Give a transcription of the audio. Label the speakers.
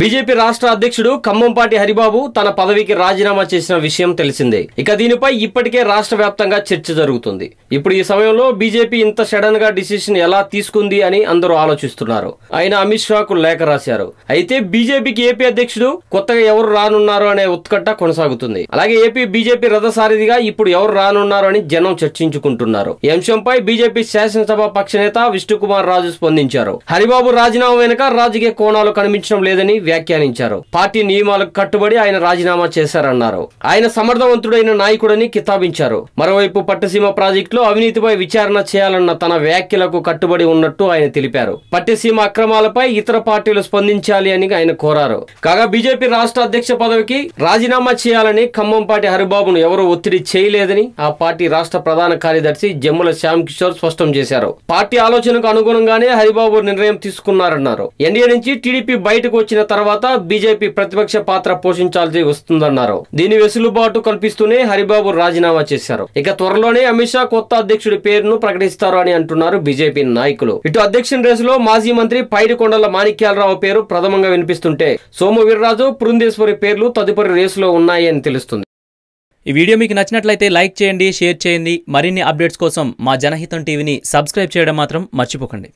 Speaker 1: BJP రాష్ట్ర అధ్యక్షుడు ఖమ్మంపాటి హరిబాబు తన పదవికి రాజీనామా చేసిన విషయం తెలిసిందే. ఇక దీనిపై ఇప్పటికే రాష్ట్ర వ్యాప్తంగా చర్చ జరుగుతుంది. ఇప్పుడు ఈ సమయంలో బీజేపీ ఇంత సడన్గా డిసిషన్ ఎలా తీసుకుంది అని అందరూ ఆలోచిస్తున్నారు. ఆయన అమిత్ షాకు లేఖ రాశారు. అయితే బీజేపీకి ఏపీ అధ్యక్షుడు కొత్తగా ఎవరు రానున్నారు అనే ఉత్కంఠ కొనసాగుతుంది. అలాగే ఏపీ బీజేపీ రథసారిదిగా ఇప్పుడు ఎవరు రానున్నారు అని జనం చర్చించుకుంటున్నారు. ఈ అంశంపై బీజేపీ శాసనసభ పక్ష నేత విష్ణుకుమార్ రాజు స్పందించారు. హరిబాబు రాజీనామా వెనుక రాజకీయ కోణాలు కనిపించడం లేదని వ్యాఖ్యానించారు. పార్టీ నియమాలకు కట్టుబడి ఆయన రాజీనామా చేశారన్నారు. ఆయన సమర్థవంతుడైన నాయకుడని కితాబించారు. మరోవైపు పట్టసీమ ప్రాజెక్టులో అవినీతిపై విచారణ చేయాలన్న తన వ్యాఖ్యలకు కట్టుబడి ఉన్నట్టు ఆయన తెలిపారు. పట్టసీమ అక్రమాలపై ఇతర పార్టీలు స్పందించాలి అని ఆయన కోరారు. కాగా బీజేపీ రాష్ట్ర అధ్యక్ష పదవికి రాజీనామా చేయాలని ఖమ్మంపాటి హరిబాబును ఎవరూ ఒత్తిడి చేయలేదని ఆ పార్టీ రాష్ట్ర ప్రధాన కార్యదర్శి జమ్ముల శ్యామ్ కిషోర్ స్పష్టం చేశారు. పార్టీ ఆలోచనకు అనుగుణంగానే హరిబాబు నిర్ణయం తీసుకున్నారన్నారు. ఎన్డీఏ నుంచి టీడీపీ బయటకు వచ్చిన తర్వాత బీజేపీ ప్రతిపక్ష పాత్ర పోషించాల్సి వస్తుందన్నారు. దీని వెసులుబాటు కల్పిస్తూనే హరిబాబు రాజీనామా చేశారు. ఇక త్వరలోనే అమిత్ షా కొత్త అధ్యక్షుడి పేరును ప్రకటిస్తారు అని అంటున్నారు బీజేపీ నాయకులు. ఇటు అధ్యక్షుని రేసులో మాజీ మంత్రి పైడికొండల మాణిక్యాలరావు పేరు ప్రథమంగా వినిపిస్తుంటే సోము వీర్రాజు పురుందేశ్వరి పేర్లు తదుపరి రేసులో ఉన్నాయని తెలుస్తుంది.
Speaker 2: ఈ వీడియో మీకు నచ్చినట్లయితే లైక్ చేయండి షేర్ చేయండి. మరిన్ని అప్డేట్స్ కోసం మా జనహితం టీవీని సబ్స్క్రైబ్ చేయడం మాత్రం మర్చిపోకండి.